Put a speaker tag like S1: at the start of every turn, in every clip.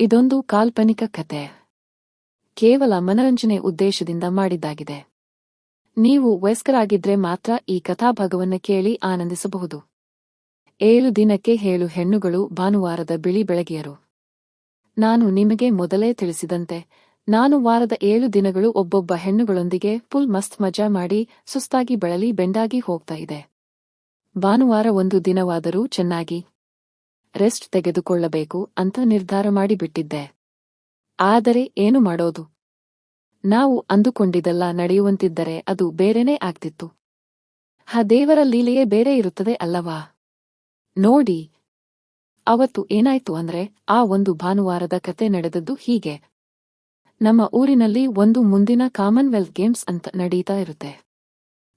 S1: ಇದೊಂದು ಕಾಲ್ಪನಿಕ ಕತೆ. ಕೇವಲ ಮನರಂಜನೆ ಉದ್ದೇಶದಿಂದ ಮಾಡಿದ್ದಾಗಿದೆ. ನೀವು ವಯಸ್ಕರಾಗಿದ್ರೆ ಮಾತ್ರ ಈ ಕಥಾಭಾಗವನ್ನು ಕೇಳಿ ಆನಂದಿಸಬಹುದು. ಏಳು ದಿನಕ್ಕೆ ಏಳು ಹೆಣ್ಣುಗಳು ಭಾನುವಾರದ ಬಿಳಿ ಬೆಳಗಿಯರು. ನಾನು ನಿಮಗೆ ಮೊದಲೇ ತಿಳಿಸಿದಂತೆ, ನಾನು ವಾರದ ಏಳು ದಿನಗಳು ಒಬ್ಬೊಬ್ಬ ಹೆಣ್ಣುಗಳೊಂದಿಗೆ ಫುಲ್ ಮಸ್ತ್ ಮಜಾ ಮಾಡಿ ಸುಸ್ತಾಗಿ ಬಳಲಿ ಬೆಂಡಾಗಿ ಹೋಗ್ತಾ ಇದೆ. ಭಾನುವಾರ ಒಂದು ದಿನವಾದರೂ ಚೆನ್ನಾಗಿ ರೆಸ್ಟ್ ತೆಗೆದುಕೊಳ್ಳಬೇಕು ಅಂತ ನಿರ್ಧಾರ ಮಾಡಿಬಿಟ್ಟಿದ್ದೆ. ಆದರೆ ಏನು ಮಾಡೋದು? ನಾವು ಅಂದುಕೊಂಡಿದ್ದೆಲ್ಲ ನಡೆಯುವಂತಿದ್ದರೆ ಅದು ಬೇರೆನೇ ಆಗ್ತಿತ್ತು. ಆ ದೇವರ ಲೀಲೆಯೇ ಬೇರೆ ಇರುತ್ತದೆ ಅಲ್ಲವಾ? ನೋಡಿ. ಅವತ್ತು ಏನಾಯ್ತು ಅಂದ್ರೆ ಆ ಒಂದು ಭಾನುವಾರದ ಕತೆ ನಡೆದದ್ದು ಹೀಗೆ. ನಮ್ಮ ಊರಿನಲ್ಲಿ ಒಂದು ಮುಂದಿನ ಕಾಮನ್ವೆಲ್ತ್ ಗೇಮ್ಸ್ ಅಂತ ನಡೀತಾ ಇರುತ್ತೆ.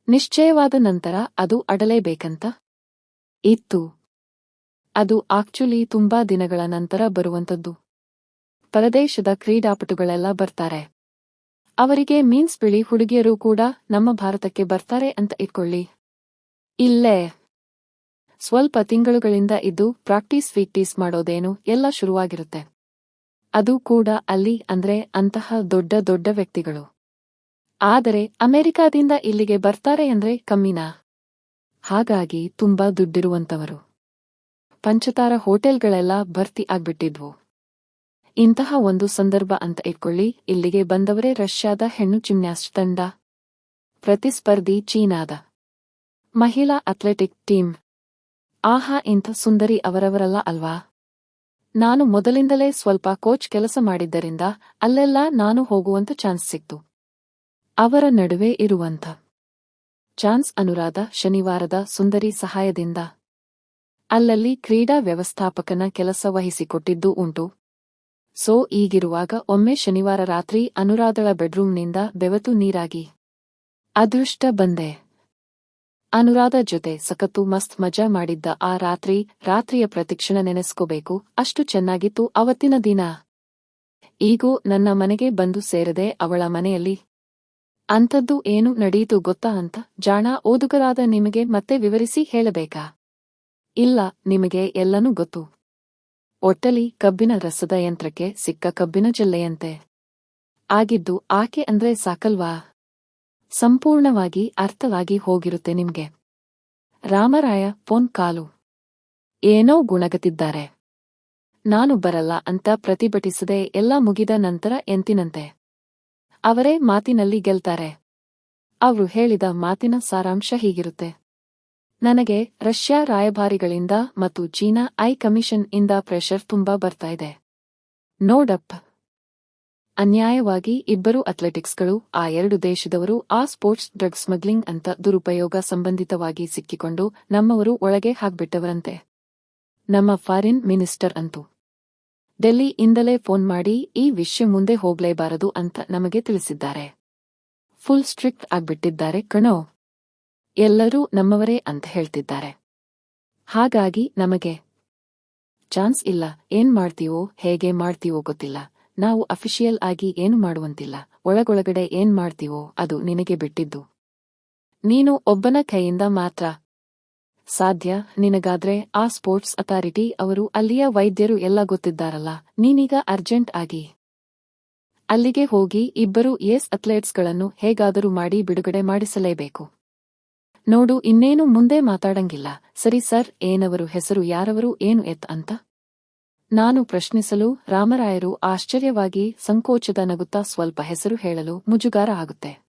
S1: ನಿಶ್ಚಯವಾದ ನಂತರ ಅದು ಅಡಲೇಬೇಕಂತ? ಇತ್ತು. ಅದು ಆಕ್ಚುಲಿ ತುಂಬಾ ದಿನಗಳ ನಂತರ ಬರುವಂತದ್ದು ಪರದೇಶದ ಕ್ರೀಡಾಪಟುಗಳೆಲ್ಲ ಬರ್ತಾರೆ. ಅವರಿಗೆ ಮೀನ್ಸ್ ಬಿಳಿ ಹುಡುಗಿಯರು ಕೂಡ ನಮ್ಮ ಭಾರತಕ್ಕೆ ಬರ್ತಾರೆ ಅಂತ ಇಟ್ಕೊಳ್ಳಿ. ಇಲ್ಲೇ. ಸ್ವಲ್ಪ ತಿಂಗಳುಗಳಿಂದ ಇದ್ದು ಪ್ರಾಕ್ಟೀಸ್ ಫೀಕ್ಟೀಸ್ ಮಾಡೋದೇನು ಎಲ್ಲ ಶುರುವಾಗಿರುತ್ತೆ. ಅದು ಕೂಡ ಅಲ್ಲಿ ಅಂದ್ರೆ ಅಂತಹ ದೊಡ್ಡ ದೊಡ್ಡ ವ್ಯಕ್ತಿಗಳು. ಆದರೆ ಅಮೆರಿಕಾದಿಂದ ಇಲ್ಲಿಗೆ ಬರ್ತಾರೆ ಅಂದ್ರೆ ಕಮ್ಮಿನಾ? ಹಾಗಾಗಿ ತುಂಬಾ ದುಡ್ಡಿರುವಂತವರು ಪಂಚತಾರ ಹೋಟೆಲ್ಗಳೆಲ್ಲ ಭರ್ತಿ ಆಗ್ಬಿಟ್ಟಿದ್ವು. ಇಂತಹ ಒಂದು ಸಂದರ್ಭ ಅಂತ ಇಟ್ಕೊಳ್ಳಿ, ಇಲ್ಲಿಗೆ ಬಂದವರೇ ರಷ್ಯಾದ ಹೆಣ್ಣು ಜಿಮ್ನಾಸ್ಟ್ ತಂಡ. ಪ್ರತಿಸ್ಪರ್ಧಿ ಚೀನಾದ. ಮಹಿಳಾ ಅಥ್ಲೆಟಿಕ್ ಟೀಮ್. ಆಹಾ, ಇಂಥ ಸುಂದರಿ ಅವರವರಲ್ಲ ಅಲ್ವಾ? ನಾನು ಮೊದಲಿಂದಲೇ ಸ್ವಲ್ಪ ಕೋಚ್ ಕೆಲಸ ಮಾಡಿದ್ದರಿಂದ ಅಲ್ಲೆಲ್ಲ ನಾನು ಹೋಗುವಂತ ಚಾನ್ಸ್ ಸಿಕ್ತು. ಅವರ ನಡುವೆ ಇರುವಂಥ. ಚಾನ್ಸ್ ಅನುರಾಧ ಶನಿವಾರದ ಸುಂದರಿ ಸಹಾಯದಿಂದ. ಅಲ್ಲಲ್ಲಿ ಕ್ರೀಡಾ ವ್ಯವಸ್ಥಾಪಕನ ಕೆಲಸ ವಹಿಸಿಕೊಟ್ಟಿದ್ದೂ ಉಂಟು. ಸೊ, ಈಗಿರುವಾಗ ಒಮ್ಮೆ ಶನಿವಾರ ರಾತ್ರಿ ಅನುರಾಧಳ ಬೆಡ್ರೂಮ್ನಿಂದ ಬೆವತು ನೀರಾಗಿ. ಅದೃಷ್ಟ ಬಂದೆ. ಅನುರಾಧ ಜೊತೆ ಸಖತ್ತು ಮಸ್ತ್ ಮಜಾ ಮಾಡಿದ್ದ ಆ ರಾತ್ರಿ ರಾತ್ರಿಯ ಪ್ರತಿಕ್ಷಣ ನೆನೆಸ್ಕೋಬೇಕು, ಅಷ್ಟು ಚೆನ್ನಾಗಿತ್ತು ಅವತ್ತಿನ ದಿನ. ಈಗೂ, ನನ್ನ ಮನೆಗೆ ಬಂದು ಸೇರದೆ ಅವಳ ಮನೆಯಲ್ಲಿ. ಅಂಥದ್ದು ಏನು ನಡೆಯಿತು ಗೊತ್ತಾ ಅಂತ ಜಾಣ ಓದುಗರಾದ ನಿಮಗೆ ಮತ್ತೆ ವಿವರಿಸಿ ಹೇಳಬೇಕಾ? ಇಲ್ಲ, ನಿಮಗೆ ಎಲ್ಲನೂ ಗೊತ್ತು. ಒಟ್ಟಲಿ ಕಬ್ಬಿನ ರಸದ ಯಂತ್ರಕ್ಕೆ ಸಿಕ್ಕ ಕಬ್ಬಿನ ಜಲ್ಲೆಯಂತೆ. ಆಗಿದ್ದು ಆಕೆ ಅಂದ್ರೆ ಸಾಕಲ್ವಾ? ಸಂಪೂರ್ಣವಾಗಿ ಅರ್ಥವಾಗಿ ಹೋಗಿರುತ್ತೆ ನಿಮ್ಗೆ. Ramaraya phone call. ಏನೋ ಗುಣಗತಿದ್ದಾರೆ. ನಾನು ಬರಲ್ಲ ಅಂತ ಪ್ರತಿಭಟಿಸದೆ ಎಲ್ಲ ಮುಗಿದ ನಂತರ ಎಂತಿನಂತೆ. ಅವರೇ ಮಾತಿನಲ್ಲಿ ಗೆಲ್ತಾರೆ. ಅವರು ಹೇಳಿದ ಮಾತಿನ ಸಾರಾಂಶ ಹೀಗಿರುತ್ತೆ. ನನಗೆ ರಷ್ಯಾ ರಾಯಭಾರಿಗಳಿಂದ ಮತ್ತು ಚೀನಾ ಐ ಕಮಿಷನ್ ಇಂದ ಪ್ರೆಷರ್ ತುಂಬಾ ಬರ್ತಾ ಇದೆ. ನೋಡಪ್ಪ. ಅನ್ಯಾಯವಾಗಿ ಇಬ್ಬರು ಅಥ್ಲೆಟಿಕ್ಸ್ಗಳು ಆ ಎರಡು ದೇಶದವರು, ಆ ಸ್ಪೋರ್ಟ್ಸ್ ಡ್ರಗ್ ಸ್ಮಗ್ಲಿಂಗ್ ಅಂತ ದುರುಪಯೋಗ ಸಂಬಂಧಿತವಾಗಿ ಸಿಕ್ಕಿಕೊಂಡು ನಮ್ಮವರು ಒಳಗೆ ಹಾಕ್ಬಿಟ್ಟವರಂತೆ. ನಮ್ಮ ಫಾರಿನ್ ಮಿನಿಸ್ಟರ್ ಅಂತೂ. ಡೆಲ್ಲಿಯಿಂದಲೇ ಫೋನ್ ಮಾಡಿ, ಈ ವಿಷಯ ಮುಂದೆ ಹೋಗ್ಲೇಬಾರದು ಅಂತ ನಮಗೆ ತಿಳಿಸಿದ್ದಾರೆ. ಫುಲ್ ಸ್ಟ್ರಿಕ್ಟ್ ಆಗ್ಬಿಟ್ಟಿದ್ದಾರೆ ಕಣೋ. ಎಲ್ಲರೂ ನಮ್ಮವರೇ ಅಂತ ಹೇಳ್ತಿದ್ದಾರೆ. ಹಾಗಾಗಿ ನಮಗೆ ಚಾನ್ಸ್ ಇಲ್ಲ. ಏನ್ ಮಾಡ್ತೀವೋ, ಹೇಗೆ ಮಾಡ್ತೀವೋ ಗೊತ್ತಿಲ್ಲ. ನಾವು ಅಫಿಷಿಯಲ್ ಆಗಿ ಏನು ಮಾಡುವಂತಿಲ್ಲ. ಒಳಗೊಳಗಡೆ ಏನ್ ಮಾಡ್ತೀವೋ ಅದು ನಿನಗೆ ಬಿಟ್ಟಿದ್ದು. ನೀನು ಒಬ್ಬನ ಕೈಯಿಂದ ಮಾತ್ರ ಸಾಧ್ಯ. ನಿನಗಾದ್ರೆ ಆ ಸ್ಪೋರ್ಟ್ಸ್ ಅಥಾರಿಟಿ ಅವರು ಅಲ್ಲಿಯ ವೈದ್ಯರು ಎಲ್ಲ ಗೊತ್ತಿದ್ದಾರಲ್ಲ. ನೀನೀಗ ಅರ್ಜೆಂಟ್ ಆಗಿ ಅಲ್ಲಿಗೆ ಹೋಗಿ ಇಬ್ಬರು ಏಸ್ ಅಥ್ಲೆಟ್ಸ್ಗಳನ್ನು ಹೇಗಾದರೂ ಮಾಡಿ ಬಿಡುಗಡೆ ಮಾಡಿಸಲೇಬೇಕು. ನೋಡು, ಇನ್ನೇನು ಮುಂದೆ ಮಾತಾಡಂಗಿಲ್ಲ. ಸರಿ ಸರ್, ಏನವರು ಹೆಸರು, ಯಾರವರು, ಏನು ಎತ್ ಅಂತ? ನಾನು ಪ್ರಶ್ನಿಸಲು ರಾಮರಾಯರು ಆಶ್ಚರ್ಯವಾಗಿ ಸಂಕೋಚದ ನಗುತ್ತಾ ಸ್ವಲ್ಪ ಹೆಸರು ಹೇಳಲು ಮುಜುಗಾರ ಆಗುತ್ತೆ.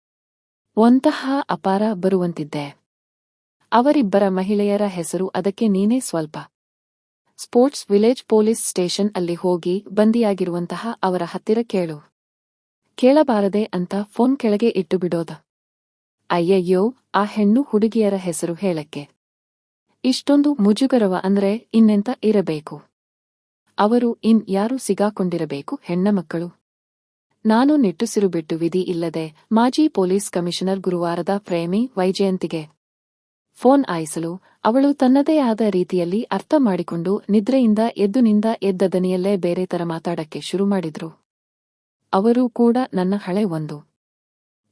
S1: ಒಂತಹ ಅಪಾರ ಬರುವಂತಿದ್ದೆ. ಅವರಿಬ್ಬರ ಮಹಿಳೆಯರ ಹೆಸರು ಅದಕ್ಕೆ ನೀನೇ ಸ್ವಲ್ಪ. ಸ್ಪೋರ್ಟ್ಸ್ ವಿಲೇಜ್ ಪೊಲೀಸ್ ಸ್ಟೇಷನ್ ಅಲ್ಲಿ ಹೋಗಿ ಬಂದಿಯಾಗಿರುವಂತಹ ಅವರ ಹತ್ತಿರ ಕೇಳು. ಕೇಳಬಾರದೆ ಅಂತ ಫೋನ್ ಕೆಳಗೆ ಇಟ್ಟು ಬಿಡೋದ. ಅಯ್ಯಯ್ಯೋ, ಆ ಹೆಣ್ಣು ಹುಡುಗಿಯರ ಹೆಸರು ಹೇಳಕ್ಕೆ. ಇಷ್ಟೊಂದು ಮುಜುಗರವ ಅಂದ್ರೆ ಇನ್ನೆಂತ ಇರಬೇಕು? ಅವರು ಇನ್ ಯಾರು ಸಿಗಾಕೊಂಡಿರಬೇಕು ಹೆಣ್ಣ ಮಕ್ಕಳು? ನಾನು ನಿಟ್ಟುಸಿರು ಬಿಟ್ಟು ವಿಧಿ ಇಲ್ಲದೆ ಮಾಜಿ ಪೊಲೀಸ್ ಕಮಿಷನರ್ ಗುರುವಾರದ ಪ್ರೇಮಿ ವೈಜಯಂತಿಗೆ ಫೋನ್ ಆಯಿಸಲು ಅವಳು ತನ್ನದೇ ಆದ ರೀತಿಯಲ್ಲಿ ಅರ್ಥ ಮಾಡಿಕೊಂಡು ನಿದ್ರೆಯಿಂದ ಎದ್ದು ನಿಂದ ಎದ್ದ ದನಿಯಲ್ಲೇ ಬೇರೆ ತರ ಮಾತಾಡಕ್ಕೆ ಶುರು ಮಾಡಿದ್ರು. ಅವರೂ ಕೂಡ ನನ್ನ ಹಳೆ ಒಂದು.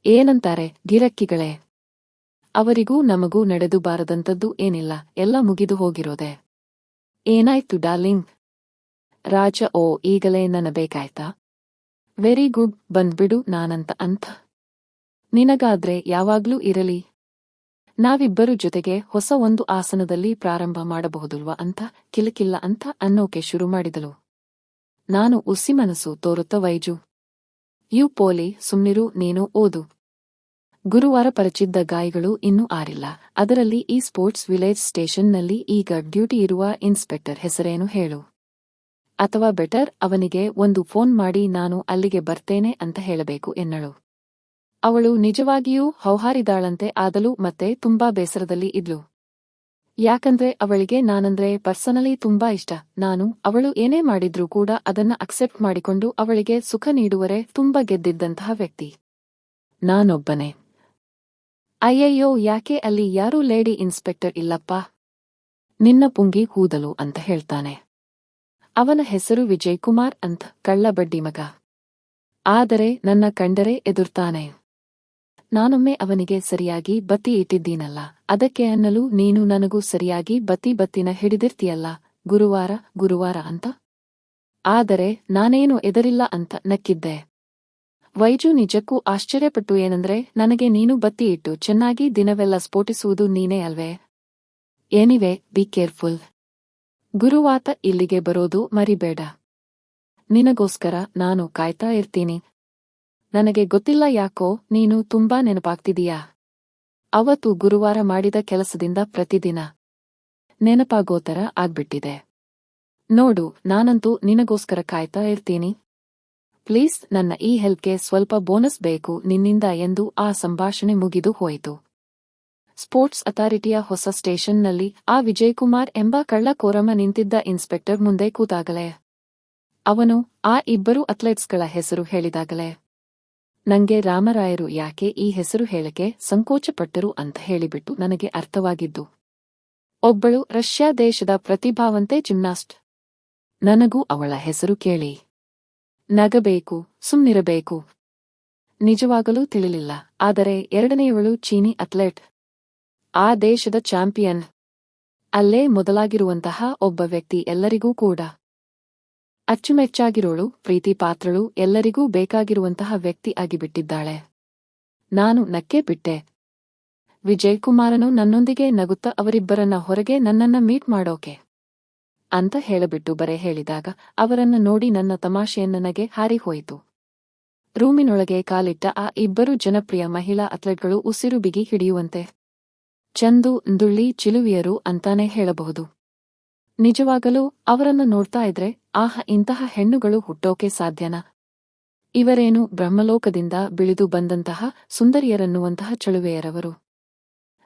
S1: ಏನಂತಾರೆ ಗಿರಕ್ಕಿಗಳೇ ಅವರಿಗೂ ನಮಗೂ ನಡೆದು ಬಾರದಂಥದ್ದು ಏನಿಲ್ಲ, ಎಲ್ಲ ಮುಗಿದು ಹೋಗಿರೋದೆ. ಏನಾಯ್ತು ಡಾರ್ಲಿಂಗ್? ರಾಜ, ಓ, ಈಗಲೇ ನನಬೇಕಾಯ್ತಾ ಬೇಕಾಯ್ತಾ? ವೆರಿ ಗುಡ್, ಬಂದ್ಬಿಡು ನಾನಂತ ಅಂತ ನಿನಗಾದ್ರೆ ಯಾವಾಗ್ಲೂ ಇರಲಿ. ನಾವಿಬ್ಬರು ಜೊತೆಗೆ ಹೊಸ ಒಂದು ಆಸನದಲ್ಲಿ ಪ್ರಾರಂಭ ಮಾಡಬಹುದಲ್ವ ಅಂತ, ಕಿಲಕಿಲ್ಲ ಅಂತ ಅನ್ನೋಕೆ ಶುರು ಮಾಡಿದಳು. ನಾನು ಉಸಿ ಮನಸ್ಸು ತೋರುತ್ತ ವೈಜು. ಯು ಪೋಲಿ, ಸುಮ್ನಿರು, ನೀನು ಓದು. ಗುರುವಾರ ಪರಿಚಿದ್ದ ಗಾಯಗಳು ಇನ್ನೂ ಆರಿಲ್ಲ. ಅದರಲ್ಲಿ ಈ ಸ್ಪೋರ್ಟ್ಸ್ ವಿಲೇಜ್ ಸ್ಟೇಷನ್ನಲ್ಲಿ ಈಗ ಡ್ಯೂಟಿ ಇರುವ ಇನ್ಸ್ಪೆಕ್ಟರ್ ಹೆಸರೇನು ಹೇಳು. ಅಥವಾ ಬೆಟರ್, ಅವನಿಗೆ ಒಂದು ಫೋನ್ ಮಾಡಿ ನಾನು ಅಲ್ಲಿಗೆ ಬರ್ತೇನೆ ಅಂತ ಹೇಳಬೇಕು ಎನ್ನಳು. ಅವಳು ನಿಜವಾಗಿಯೂ ಹೌಹಾರಿದಾಳಂತೆ ಆದಲು ಮತ್ತೆ ತುಂಬಾ ಬೇಸರದಲ್ಲಿ ಇದ್ಲು. ಯಾಕಂದ್ರೆ ಅವಳಿಗೆ ನಾನಂದ್ರೆ ಪರ್ಸನಲಿ ತುಂಬಾ ಇಷ್ಟ. ನಾನು, ಅವಳು ಏನೇ ಮಾಡಿದ್ರೂ ಕೂಡ ಅದನ್ನ ಅಕ್ಸೆಪ್ಟ್ ಮಾಡಿಕೊಂಡು ಅವಳಿಗೆ ಸುಖ ನೀಡುವರೆ ತುಂಬಾ ಗೆದ್ದಿದ್ದಂತಹ ವ್ಯಕ್ತಿ. ನಾನೊಬ್ಬನೇ. ಅಯ್ಯಯ್ಯೋ, ಯಾಕೆ ಅಲ್ಲಿ ಯಾರೂ ಲೇಡಿ ಇನ್ಸ್ಪೆಕ್ಟರ್ ಇಲ್ಲಪ್ಪ? ನಿನ್ನ ಪುಂಗಿ ಕೂದಲು ಅಂತ ಹೇಳ್ತಾನೆ. ಅವನ ಹೆಸರು ವಿಜಯ್ ಕುಮಾರ್ ಅಂತ ಕಳ್ಳ ಬಡ್ಡಿ ಮಗ. ಆದರೆ ನನ್ನ ಕಂಡರೆ ಎದುರ್ತಾನೆ. ನಾನೊಮ್ಮೆ ಅವನಿಗೆ ಸರಿಯಾಗಿ ಬತ್ತಿ ಇಟ್ಟಿದ್ದೀನಲ್ಲ, ಅದಕ್ಕೆ ಅನ್ನಲು ನೀನು ನನಗೂ ಸರಿಯಾಗಿ ಬತ್ತಿ ಬತ್ತಿನ ಹಿಡಿದಿರ್ತೀಯಲ್ಲ, ಗುರುವಾರ ಗುರುವಾರ ಅಂತ? ಆದರೆ ನಾನೇನು ಎದರಿಲ್ಲ ಅಂತ ನಕ್ಕಿದ್ದೆ. ವೈಜು ನಿಜಕ್ಕೂ ಆಶ್ಚರ್ಯಪಟ್ಟು ಏನಂದ್ರೆ, ನನಗೆ ನೀನು ಬತ್ತಿ ಇಟ್ಟು ಚೆನ್ನಾಗಿ ದಿನವೆಲ್ಲ ಸ್ಫೋಟಿಸುವುದು ನೀನೇ ಅಲ್ವೇ? ಏನಿವೆ ಬಿ ಕೇರ್ಫುಲ್. ಗುರುವಾತ ಇಲ್ಲಿಗೆ ಬರೋದು ಮರಿಬೇಡ. ನಿನಗೋಸ್ಕರ ನಾನು ಕಾಯ್ತಾ ಇರ್ತೀನಿ. ನನಗೆ ಗೊತ್ತಿಲ್ಲ ಯಾಕೋ, ನೀನು ತುಂಬಾ ನೆನಪಾಗ್ತಿದೀಯಾ? ಅವತ್ತು ಗುರುವಾರ ಮಾಡಿದ ಕೆಲಸದಿಂದ ಪ್ರತಿದಿನ. ನೆನಪಾಗೋ ಥರ ಆಗ್ಬಿಟ್ಟಿದೆ. ನೋಡು, ನಾನಂತೂ ನಿನಗೋಸ್ಕರ ಕಾಯ್ತಾ ಇರ್ತೀನಿ. ಪ್ಲೀಸ್ ನನ್ನ ಈ ಹೆಲ್ಪ್ಗೆ ಸ್ವಲ್ಪ ಬೋನಸ್ ಬೇಕು ನಿನ್ನಿಂದ ಎಂದು ಆ ಸಂಭಾಷಣೆ ಮುಗಿದು ಹೋಯಿತು. ಸ್ಪೋರ್ಟ್ಸ್ ಅಥಾರಿಟಿಯ ಹೊಸ ಸ್ಟೇಷನ್ನಲ್ಲಿ ಆ ವಿಜಯಕುಮಾರ್ ಎಂಬ ಕಳ್ಳಕೋರಮ ನಿಂತಿದ್ದ ಇನ್ಸ್ಪೆಕ್ಟರ್ ಮುಂದೆ ಕೂತಾಗಲೇ. ಅವನು ಆ ಇಬ್ಬರು ಅಥ್ಲೆಟ್ಸ್ಗಳ ಹೆಸರು ಹೇಳಿದಾಗಲೇ. ನಂಗೆ ರಾಮರಾಯರು ಯಾಕೆ ಈ ಹೆಸರು ಹೇಳಕ್ಕೆ ಸಂಕೋಚಪಟ್ಟರು ಅಂತ ಹೇಳಿಬಿಟ್ಟು ನನಗೆ ಅರ್ಥವಾಗಿದ್ದು. ಒಬ್ಬಳು ರಷ್ಯಾ ದೇಶದ ಪ್ರತಿಭಾವಂತೆ ಜಿಮ್ನಾಸ್ಟ್. ನನಗೂ ಅವಳ ಹೆಸರು ಕೇಳಿ. ನಗಬೇಕು, ಸುಮ್ನಿರಬೇಕು. ನಿಜವಾಗಲೂ ತಿಳಿಲಿಲ್ಲ, ಆದರೆ ಎರಡನೆಯವಳು ಚೀನಿ ಅಥ್ಲೆಟ್. ಆ ದೇಶದ ಚಾಂಪಿಯನ್. ಅಲ್ಲೇ ಮೊದಲಾಗಿರುವಂತಹ ಒಬ್ಬ ವ್ಯಕ್ತಿ ಎಲ್ಲರಿಗೂ ಕೂಡ. ಅಚ್ಚುಮೆಚ್ಚಾಗಿರೋಳು ಪ್ರೀತಿ ಪಾತ್ರಳು ಎಲ್ಲರಿಗೂ ಬೇಕಾಗಿರುವಂತಹ ವ್ಯಕ್ತಿ ಆಗಿಬಿಟ್ಟಿದ್ದಾಳೆ. ನಾನು ನಕ್ಕೆ ಬಿಟ್ಟೆ. ವಿಜಯ್ ಕುಮಾರನು ನನ್ನೊಂದಿಗೆ ನಗುತ್ತ ಅವರಿಬ್ಬರನ್ನ ಹೊರಗೆ ನನ್ನನ್ನ ಮೀಟ್ ಮಾಡೋಕೆ. ಅಂತ ಹೇಳಬಿಟ್ಟು ಬರೆ ಹೇಳಿದಾಗ ಅವರನ್ನು ನೋಡಿ ನನ್ನ ತಮಾಷೆಯನ್ನು ನನಗೆ ಹಾರಿಹೋಯಿತು. ರೂಮಿನೊಳಗೆ ಕಾಲಿಟ್ಟ ಆ ಇಬ್ಬರು ಜನಪ್ರಿಯ ಮಹಿಳಾ ಅಥ್ಲೆಟ್ಗಳು ಉಸಿರು ಬಿಗಿ ಹಿಡಿಯುವಂತೆ. ಚಂದು, ದುಳ್ಳಿ, ಚಿಲುವಿಯರು ಅಂತಾನೆ ಹೇಳಬಹುದು. ನಿಜವಾಗಲೂ ಅವರನ್ನು ನೋಡ್ತಾ ಇದ್ರೆ ಆಹ ಇಂತಹ ಹೆಣ್ಣುಗಳು ಹುಟ್ಟೋಕೆ ಸಾಧ್ಯನಾ? ಇವರೇನು ಬ್ರಹ್ಮಲೋಕದಿಂದ ಬಿಳಿದು ಬಂದಂತಹ ಸುಂದರಿಯರನ್ನುವಂತಹ ಚಳುವೆಯರವರು?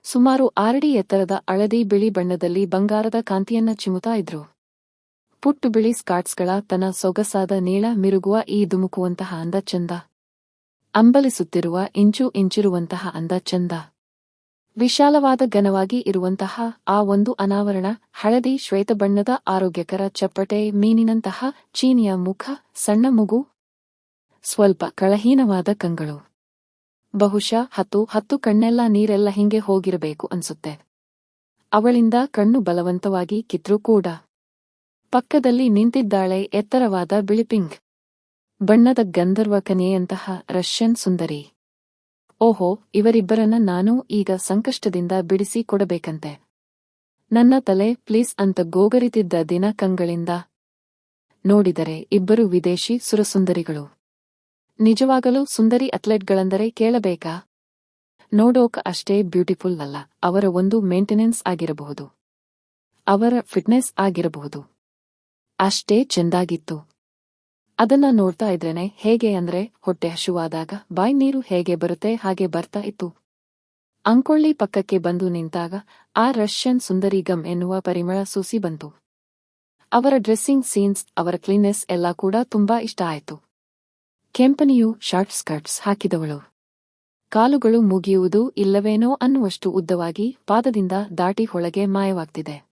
S1: ಸುಮಾರು ಆರಡಿ ಎತ್ತರದ ಅಳದಿ ಬಿಳಿ ಬಣ್ಣದಲ್ಲಿ ಬಂಗಾರದ ಕಾಂತಿಯನ್ನ ಚಿಮುತಾ ಇದ್ರು. ಪುಟ್ಟು ಬಿಳಿ ಸ್ಕಾಟ್ಸ್ಗಳ ತನ್ನ ಸೊಗಸಾದ ನೀಳ ಮಿರುಗುವ ಈ ಧುಮುಕುವಂತಹ ಅಂದ ಚಂದ. ಅಂಬಲಿಸುತ್ತಿರುವ ಇಂಚು ಇಂಚಿರುವಂತಹ ಅಂದ ಚಂದ. ವಿಶಾಲವಾದ ಘನವಾಗಿ ಇರುವಂತಹ ಆ ಒಂದು ಅನಾವರಣ ಹಳದಿ ಶ್ವೇತ ಬಣ್ಣದ ಆರೋಗ್ಯಕರ ಚಪ್ಪಟೆ ಮೀನಿನಂತಹ ಚೀನಿಯ ಮುಖ, ಸಣ್ಣ ಮಗು, ಸ್ವಲ್ಪ ಕಳಹೀನವಾದ ಕಂಗಳು. ಬಹುಶಃ ಹತ್ತು ಹತ್ತು ಕಣ್ಣೆಲ್ಲ ನೀರೆಲ್ಲ ಹಿಂಗೆ ಹೋಗಿರಬೇಕು ಅನ್ಸುತ್ತೆ. ಅವಳಿಂದ ಕಣ್ಣು ಬಲವಂತವಾಗಿ ಕಿತ್ರೂ ಕೂಡ. ಪಕ್ಕದಲ್ಲಿ ನಿಂತಿದ್ದಾಳೆ ಎತ್ತರವಾದ ಬಿಳಿಪಿಂಗ್ ಬಣ್ಣದ ಗಂಧರ್ವ ಕನೆಯಂತಹ ರಷ್ಯನ್ ಸುಂದರಿ. ಓಹೋ, ಇವರಿಬ್ಬರನ್ನ ನಾನು ಈಗ ಸಂಕಷ್ಟದಿಂದ ಬಿಡಿಸಿ ಕೊಡಬೇಕಂತೆ. ನನ್ನ ತಲೆ, ಪ್ಲೀಸ್ ಅಂತ ಗೋಗರಿತಿದ್ದ ದಿನ ಕಂಗಳಿಂದ ನೋಡಿದರೆ ಇಬ್ಬರು ವಿದೇಶಿ ಸುರಸುಂದರಿಗಳು. ನಿಜವಾಗಲೂ ಸುಂದರಿ ಅಥ್ಲೆಟ್ಗಳೆಂದರೆ ಕೇಳಬೇಕಾ? ನೋಡೋಕ ಅಷ್ಟೇ ಬ್ಯೂಟಿಫುಲ್ ಅಲ್ಲ, ಅವರ ಒಂದು ಮೇಂಟೆನೆನ್ಸ್ ಆಗಿರಬಹುದು. ಅವರ ಫಿಟ್ನೆಸ್ ಆಗಿರಬಹುದು. ಅಷ್ಟೇ ಚೆಂದಾಗಿತ್ತು. ಅದನ್ನ ನೋಡ್ತಾ ಇದ್ರೇನೆ ಹೇಗೆ ಅಂದ್ರೆ ಹೊಟ್ಟೆ ಹಶುವಾದಾಗ ಬಾಯಿ ನೀರು ಹೇಗೆ ಬರುತ್ತೆ ಹಾಗೆ ಬರ್ತಾ ಇತ್ತು. ಅಂಕೊಳ್ಳಿ ಪಕ್ಕಕ್ಕೆ ಬಂದು ನಿಂತಾಗ ಆ ರಷ್ಯನ್ ಸುಂದರಿ ಗಮ್ ಎನ್ನುವ ಪರಿಮಳ ಸೂಸಿ ಬಂತು. ಅವರ ಡ್ರೆಸ್ಸಿಂಗ್ ಸೀನ್ಸ್, ಅವರ ಕ್ಲೀನೆಸ್ ಎಲ್ಲ ಕೂಡ ತುಂಬಾ ಇಷ್ಟ ಆಯ್ತು. ಕೆಂಪನಿಯು ಶಾರ್ಟ್ ಸ್ಕರ್ಟ್ಸ್ ಹಾಕಿದವಳು. ಕಾಲುಗಳು ಮುಗಿಯುವುದು ಇಲ್ಲವೇನೋ ಅನ್ನುವಷ್ಟು ಉದ್ದವಾಗಿ ಪಾದದಿಂದ ದಾಟಿ ಹೊಳಗೆ ಮಾಯವಾಗ್ತಿದೆ.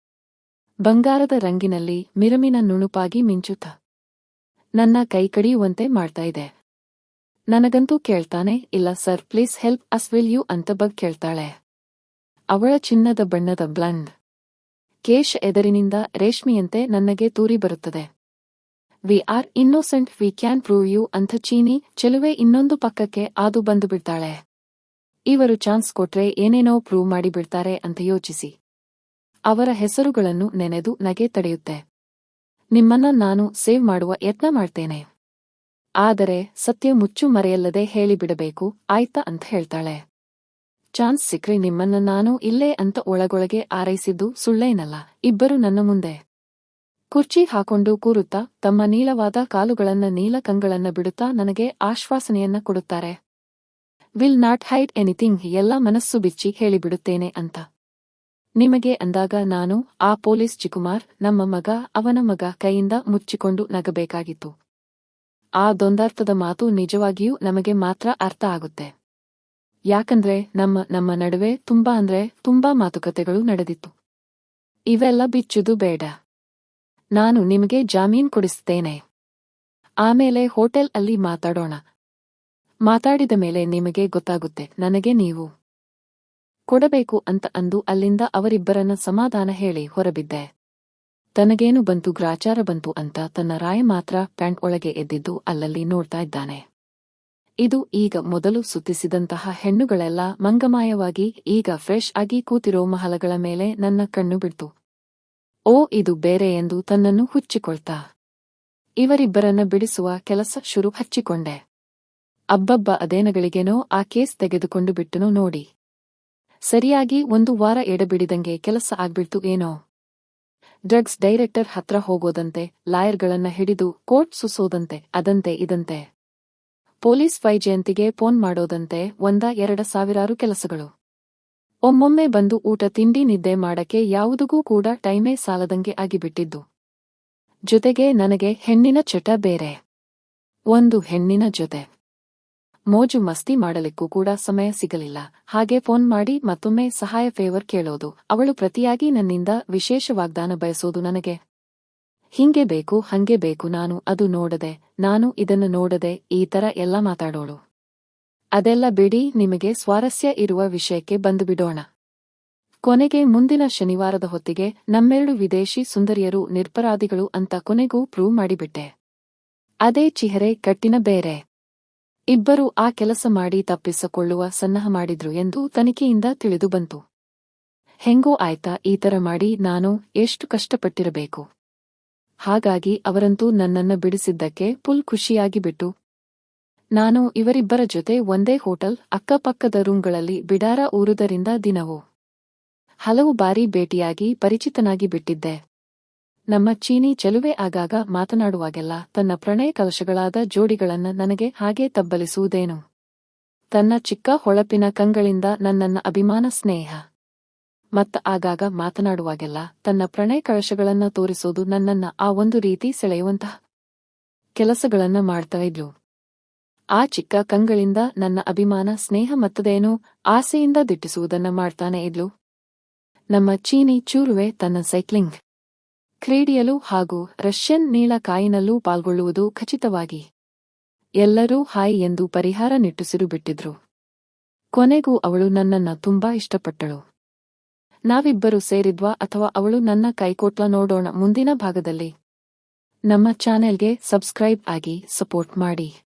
S1: ಬಂಗಾರದ ರಂಗಿನಲ್ಲಿ ಮಿರಮಿನ ನುಣುಪಾಗಿ ಮಿಂಚುತ್ತ. ನನ್ನ ಕೈ ಕಡಿಯುವಂತೆ ಮಾಡ್ತಾ ಇದೆ. ನನಗಂತೂ ಕೇಳ್ತಾನೆ, ಇಲ್ಲ sir, please help us will you ಅಂತ ಬಗ್ ಕೇಳ್ತಾಳೆ. ಅವಳ ಚಿನ್ನದ ಬಣ್ಣದ ಬ್ಲಂಡ್. ಕೇಶ್ ಎದರಿನಿಂದ ರೇಷ್ಮೆಯಂತೆ ನನಗೆ ತೂರಿ ಬರುತ್ತದೆ. We are innocent we can prove you ಅಂಥ ಚೀನಿ ಚೆಲುವೆ ಇನ್ನೊಂದು ಪಕ್ಕಕ್ಕೆ ಆದು ಬಂದು ಬಿಡ್ತಾಳೆ ಇವರು ಚಾನ್ಸ್ ಕೊಟ್ರೆ ಏನೇನೋ ಪ್ರೂವ್ ಮಾಡಿಬಿಡ್ತಾರೆ ಅಂತ ಯೋಚಿಸಿ. ಅವರ ಹೆಸರುಗಳನ್ನು ನೆನೆದು ನಗೆ ತಡೆಯುತ್ತೆ. ನಿಮ್ಮನ್ನ ನಾನು ಸೇವ್ ಮಾಡುವ ಯತ್ನ ಮಾಡ್ತೇನೆ. ಆದರೆ ಸತ್ಯ ಮುಚ್ಚು ಮರೆಯಲ್ಲದೆ ಹೇಳಿಬಿಡಬೇಕು, ಆಯ್ತಾ ಅಂತ ಹೇಳ್ತಾಳೆ. ಚಾನ್ಸ್ ಸಿಕ್ರೆ ನಿಮ್ಮನ್ನ ನಾನು ಇಲ್ಲೇ ಅಂತ ಒಳಗೊಳಗೆ ಆರೈಸಿದ್ದು ಸುಳ್ಳೇನಲ್ಲ, ಇಬ್ಬರು ನನ್ನ ಮುಂದೆ. ಕುರ್ಚಿ ಹಾಕೊಂಡು ಕೂರುತ್ತಾ ತಮ್ಮ ನೀಳವಾದ ಕಾಲುಗಳನ್ನ ನೀಲ ಕಂಗಳನ್ನ ಬಿಡುತ್ತಾ ನನಗೆ ಆಶ್ವಾಸನೆಯನ್ನ ಕೊಡುತ್ತಾರೆ. ವಿಲ್ ನಾಟ್ ಹೈಡ್ ಎನಿಥಿಂಗ್, ಎಲ್ಲ ಮನಸ್ಸು ಬಿಚ್ಚಿ ಹೇಳಿಬಿಡುತ್ತೇನೆ ಅಂತ. ನಿಮಗೆ ಅಂದಾಗ ನಾನು, ಆ ಪೊಲೀಸ್ ಚಿಕುಮಾರ್, ನಮ್ಮ ಮಗ, ಅವನ ಮಗ ಕೈಯಿಂದ ಮುಚ್ಚಿಕೊಂಡು ನಗಬೇಕಾಗಿತ್ತು. ಆ ದೊಂದಾರ್ಥದ ಮಾತು ನಿಜವಾಗಿಯೂ ನಮಗೆ ಮಾತ್ರ ಅರ್ಥ ಆಗುತ್ತೆ. ಯಾಕಂದ್ರೆ ನಮ್ಮ ನಮ್ಮ ನಡುವೆ ತುಂಬಾ ಅಂದ್ರೆ ತುಂಬಾ ಮಾತುಕತೆಗಳು ನಡೆದಿತ್ತು. ಇವೆಲ್ಲ ಬಿಚ್ಚುದು ಬೇಡ. ನಾನು ನಿಮಗೆ ಜಾಮೀನ್ ಕೊಡಿಸ್ತೇನೆ ಆಮೇಲೆ ಹೋಟೆಲ್ ಅಲ್ಲಿ ಮಾತಾಡೋಣ. ಮಾತಾಡಿದ ಮೇಲೆ ನಿಮಗೆ ಗೊತ್ತಾಗುತ್ತೆ, ನನಗೆ ನೀವು ಕೊಡಬೇಕು ಅಂತ ಅಂದು ಅಲ್ಲಿಂದ ಅವರಿಬ್ಬರನ್ನ ಸಮಾಧಾನ ಹೇಳಿ ಹೊರಬಿದ್ದೆ. ತನಗೇನು ಬಂತು, ಗ್ರಾಚಾರ ಬಂತು ಅಂತ ತನ್ನ ರಾಯ ಮಾತ್ರ ಪ್ಯಾಂಟ್ ಒಳಗೆ ಎದ್ದಿದ್ದು ಅಲ್ಲಲ್ಲಿ ನೋಡ್ತಾ ಇದ್ದಾನೆ. ಇದು ಈಗ ಮೊದಲು ಸುತ್ತಿಸಿದಂತಹ ಹೆಣ್ಣುಗಳೆಲ್ಲ ಮಂಗಮಾಯವಾಗಿ ಈಗ ಫ್ರೆಶ್ ಆಗಿ ಕೂತಿರೋ ಮಹಲಗಳ ಮೇಲೆ ನನ್ನ ಕಣ್ಣು ಬಿಡ್ತು. ಓ, ಇದು ಬೇರೆ ಎಂದು ತನ್ನನ್ನು ಹುಚ್ಚಿಕೊಳ್ತಾ. ಇವರಿಬ್ಬರನ್ನ ಬಿಡಿಸುವ ಕೆಲಸ ಶುರು ಹಚ್ಚಿಕೊಂಡೆ. ಅಬ್ಬಬ್ಬ, ಅದೇನಗಳಿಗೇನೋ ಆ ಕೇಸ್ ತೆಗೆದುಕೊಂಡು ಬಿಟ್ಟನು ನೋಡಿ. ಸರಿಯಾಗಿ ಒಂದು ವಾರ ಎಡಬಿಡಿದಂಗೆ ಕೆಲಸ ಆಗ್ಬಿಡ್ತು ಏನೋ. ಡ್ರಗ್ಸ್ ಡೈರೆಕ್ಟರ್ ಹತ್ರ ಹೋಗೋದಂತೆ, ಲಾಯರ್ಗಳನ್ನ ಹಿಡಿದು ಕೋರ್ಟ್ ಸುಸೋದಂತೆ, ಅದಂತೆ, ಇದಂತೆ. ಪೊಲೀಸ್ ವೈಜಯಂತಿಗೆ ಫೋನ್ ಮಾಡೋದಂತೆ, ಒಂದ, ಎರಡ ಸಾವಿರಾರು ಕೆಲಸಗಳು. ಒಮ್ಮೊಮ್ಮೆ ಬಂದು ಊಟ ತಿಂಡಿ ನಿದ್ದೆ ಮಾಡಕ್ಕೆ ಯಾವುದಕ್ಕೂ ಕೂಡ ಟೈಮೇ ಸಾಲದಂಗೆ ಆಗಿಬಿಟ್ಟಿದ್ದು. ಜೊತೆಗೆ ನನಗೆ ಹೆಣ್ಣಿನ ಚಟ ಬೇರೆ. ಒಂದು ಹೆಣ್ಣಿನ ಜೊತೆ. ಮೋಜು ಮಸ್ತಿ ಮಾಡಲಿಕ್ಕೂ ಕೂಡ ಸಮಯ ಸಿಗಲಿಲ್ಲ. ಹಾಗೆ ಫೋನ್ ಮಾಡಿ ಮತ್ತೊಮ್ಮೆ ಸಹಾಯ ಫೇವರ್ ಕೇಳೋದು, ಅವಳು ಪ್ರತಿಯಾಗಿ ನನ್ನಿಂದ ವಿಶೇಷ ವಾಗ್ದಾನ ಬಯಸೋದು ನನಗೆ. ಹಿಂಗೆ ಬೇಕು, ಹಂಗೆ ಬೇಕು, ನಾನು ಅದು ನೋಡದೆ, ನಾನು ಇದನ್ನು ನೋಡದೆ, ಈ ತರ ಎಲ್ಲ ಮಾತಾಡೋಳು. ಅದೆಲ್ಲ ಬಿಡಿ, ನಿಮಗೆ ಸ್ವಾರಸ್ಯ ಇರುವ ವಿಷಯಕ್ಕೆ ಬಂದು ಬಿಡೋಣ ಕೊನೆಗೆ ಮುಂದಿನ ಶನಿವಾರದ ಹೊತ್ತಿಗೆ ನಮ್ಮೆರಡು ವಿದೇಶಿ ಸುಂದರಿಯರು, ನಿರ್ಪರಾಧಿಗಳು ಅಂತ ಕೊನೆಗೂ ಪ್ರೂವ್ ಮಾಡಿಬಿಟ್ಟೆ. ಅದೇ ಚಿಹರೆ, ಕಟ್ಟಿನ ಬೇರೆ. ಇಬ್ಬರು ಆ ಕೆಲಸ ಮಾಡಿ ತಪ್ಪಿಸಿಕೊಳ್ಳುವ ಸನ್ನಹ ಮಾಡಿದ್ರು ಎಂದು ತನಿಖೆಯಿಂದ ತಿಳಿದು ಬಂತು. ಹೆಂಗೋ ಆಯ್ತಾ, ಈ ತರ ಮಾಡಿ ನಾನು ಎಷ್ಟು ಕಷ್ಟಪಟ್ಟಿರಬೇಕು. ಹಾಗಾಗಿ ಅವರಂತೂ ನನ್ನನ್ನು ಬಿಡಿಸಿದ್ದಕ್ಕೆ ಫುಲ್ ಖುಷಿಯಾಗಿ ಬಿಟ್ಟು ನಾನು ಇವರಿಬ್ಬರ ಜೊತೆ ಒಂದೇ ಹೋಟೆಲ್, ಅಕ್ಕಪಕ್ಕದ ರೂಂಗಳಲ್ಲಿ ಬಿಡಾರ ಊರುದರಿಂದ ದಿನವೂ. ಹಲವು ಬಾರಿ ಭೇಟಿಯಾಗಿ ಪರಿಚಿತನಾಗಿ ಬಿಟ್ಟಿದ್ದೆ. ನಮ್ಮ ಚೀನಿ ಚೆಲುವೆ ಆಗಾಗ ಮಾತನಾಡುವಾಗೆಲ್ಲ ತನ್ನ ಪ್ರಣಯ ಕಲಶಗಳಾದ ಜೋಡಿಗಳನ್ನು ನನಗೆ ಹಾಗೆ ತಬ್ಬಲಿಸುವುದೇನು? ತನ್ನ ಚಿಕ್ಕ ಹೊಳಪಿನ ಕಂಗಳಿಂದ ನನ್ನನ್ನ ಅಭಿಮಾನ ಸ್ನೇಹ. ಮತ್ತ ಆಗಾಗ ಮಾತನಾಡುವಾಗೆಲ್ಲ ತನ್ನ ಪ್ರಣಯ ಕಳಶಗಳನ್ನ ತೋರಿಸೋದು ನನ್ನನ್ನ ಆ ಒಂದು ರೀತಿ ಸೆಳೆಯುವಂತಹ ಕೆಲಸಗಳನ್ನ ಮಾಡ್ತಾ ಇದ್ಲು. ಆ ಚಿಕ್ಕ ಕಂಗಳಿಂದ ನನ್ನ ಅಭಿಮಾನ, ಸ್ನೇಹ ಮತ್ತದೇನೋ ಆಸೆಯಿಂದ ದಿಟ್ಟಿಸುವುದನ್ನ ಮಾಡ್ತಾನೆ ಇದ್ಲು. ನಮ್ಮ ಚೀನಿ ಚೂರುವೆ ತನ್ನ ಸೈಕ್ಲಿಂಗ್ ಕ್ರೀಡೆಯಲು ಹಾಗೂ ರಷ್ಯನ್ ನೀಳ ಕಾಯಿನಲ್ಲೂ ಪಾಲ್ಗೊಳ್ಳುವುದು ಖಚಿತವಾಗಿ ಎಲ್ಲರೂ ಹಾಯ್ ಎಂದು ಪರಿಹಾರ ನಿಟ್ಟುಸಿರು ಬಿಟ್ಟಿದ್ರು ಕೊನೆಗೂ ಅವಳು ನನ್ನನ್ನ ತುಂಬಾ ಇಷ್ಟಪಟ್ಟಳು. ನಾವಿಬ್ಬರು ಸೇರಿದ್ವಾ ಅಥವಾ ಅವಳು ನನ್ನ ಕೈಕೋಟ್ಲ ನೋಡೋಣ ಮುಂದಿನ ಭಾಗದಲ್ಲಿ. ನಮ್ಮ ಚಾನೆಲ್ಗೆ ಸಬ್ಸ್ಕ್ರೈಬ್ ಆಗಿ ಸಪೋರ್ಟ್ ಮಾಡಿ.